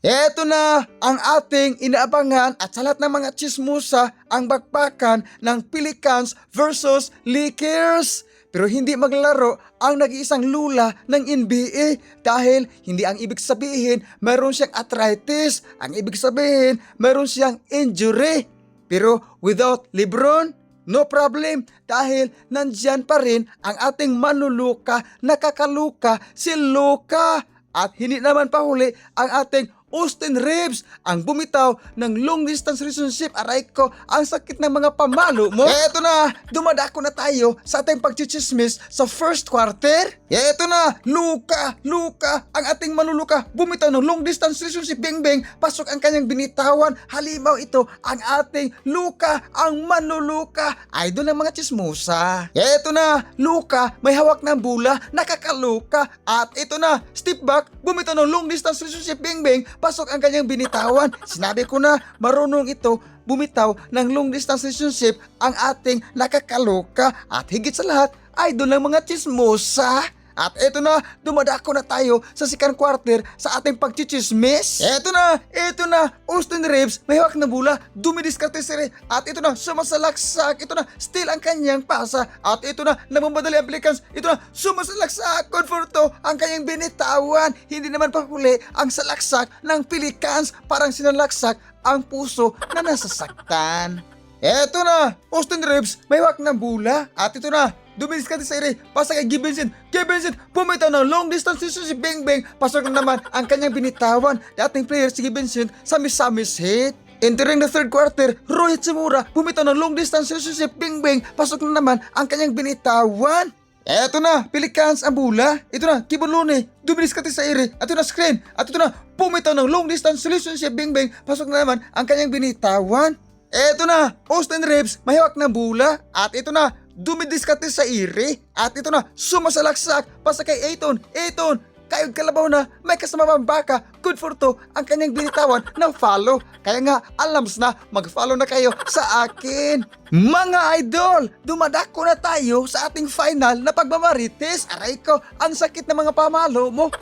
Eto na ang ating inaabangan at sa lahat ng mga chismusa ang bakbakan ng Pelicans versus Lakers. Pero hindi maglaro ang nag-iisang lula ng NBA dahil hindi ang ibig sabihin mayroon siyang arthritis. Ang ibig sabihin mayroon siyang injury. Pero without Lebron, no problem dahil nandyan pa rin ang ating manluluka, nakakaluka, si Luka. At hindi naman pahuli ang ating Austin Reeves ang bumitaw ng long distance relationship. Aray ko, ang sakit ng mga pamalo mo. Eto na, dumadako na tayo sa ating pagchichismis sa first quarter. Eto na, Luka, Luka, ang ating manluluka, bumitaw ng long distance relationship. Bing bing, pasok ang kanyang binitawan. Halimaw ito, ang ating Luka, ang manluluka. Idol ng mga chismosa. Eto na, Luka, may hawak ng bula, nakakaluka. At ito na, step back, bumitaw ng long distance relationship. Bing bing, pasok ang kanyang binitawan. Sinabi ko na, marunong ito bumitaw ng long distance relationship ang ating nakakaloka at higit sa lahat, idol ng mga chismosa. At eto na, dumadako na tayo sa second quarter sa ating pagchichismis. Eto na, eto na, Austin Reeves, may hawak na bula, dumidiskarte sire. At ito na, sumasalaksak. Ito na, still ang kanyang pasa. At ito na, namamadali ang Pelicans. Ito na, sumasalaksak. Conforto, ang kanyang binitawan. Hindi naman pa ang salaksak ng Pelicans. Parang sinalaksak ang puso na nasasaktan. Eto na, Austin Reeves, may hawak ng bula. At ito na, dumilis ka sa ere, pasa kay Gibbonson. Gibbonson, pumitaw ng long distance issue si Beng Beng. Pasok na naman ang kanyang binitawan. Dating player si Gibbonson sa misamis hit. Entering the third quarter, Roy Hachimura bumitaw ng long distance issue si Beng Beng. Pasok na naman ang kanyang binitawan. Eto na, Pelicans ang bula. Ito na, Kibon Lune, dumilis ka sa ere. At ito na, screen. At ito na, pumitaw ng long distance relationship, Bing Bang. Pasok na naman ang kanyang binitawan. Eto na, Austin Reeves, may hawak na bula. At ito na, dumidiskate sa ire. At ito na, sumasalaksak pa sa kay Aiton. Aiton, kayod kalabaw na, may kasama pang baka. Good for to, ang kanyang binitawan ng follow. Kaya nga, alams na, mag-follow na kayo sa akin. Mga idol, dumadako na tayo sa ating final na pagmamarites. Aray ko, ang sakit ng mga pamalo mo.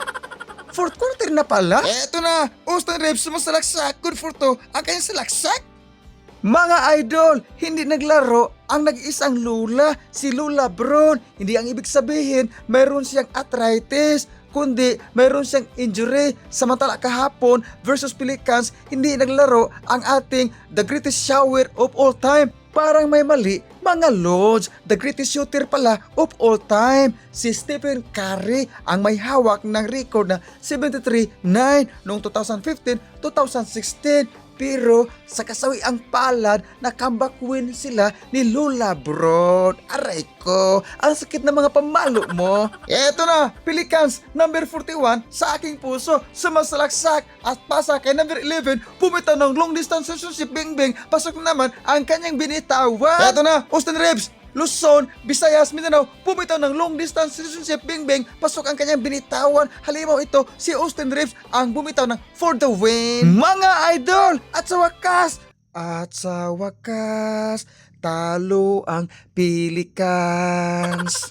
Fourth quarter na pala? Eto na, Austin Reeves sumasalaksak. Good for to, ang kanyang salaksak. Mga idol, hindi naglaro ang nag-iisang Lula, si Lula Brown. Hindi ang ibig sabihin, mayroon siyang arthritis, kundi mayroon siyang injury. Samantala kahapon versus Pelicans, hindi naglaro ang ating the greatest shower of all time. Parang may mali, mga lords, the greatest shooter pala of all time. Si Stephen Curry ang may hawak ng record na 73-9 noong 2015-2016. Pero sa kasawi ang palad na comeback win sila ni Lula Brown. Aray ko, ang sakit ng mga pamalo mo. Eto na, Pelicans number 41 sa aking puso. Sumasalaksak at pasa kay number 11. Pumitaw ng long distance relationship Bing Bing. Pasok na naman ang kanyang binitawan. Eto na, Austin Reeves. Luzon, Visayas, Mindanao, pumitaw ng long distance relationship Bing Bing, pasok ang kanyang binitawan. Halimaw ito, si Austin Reeves ang bumitaw ng for the win. Mga idol, at sa wakas, at sa wakas, talo ang Pelicans.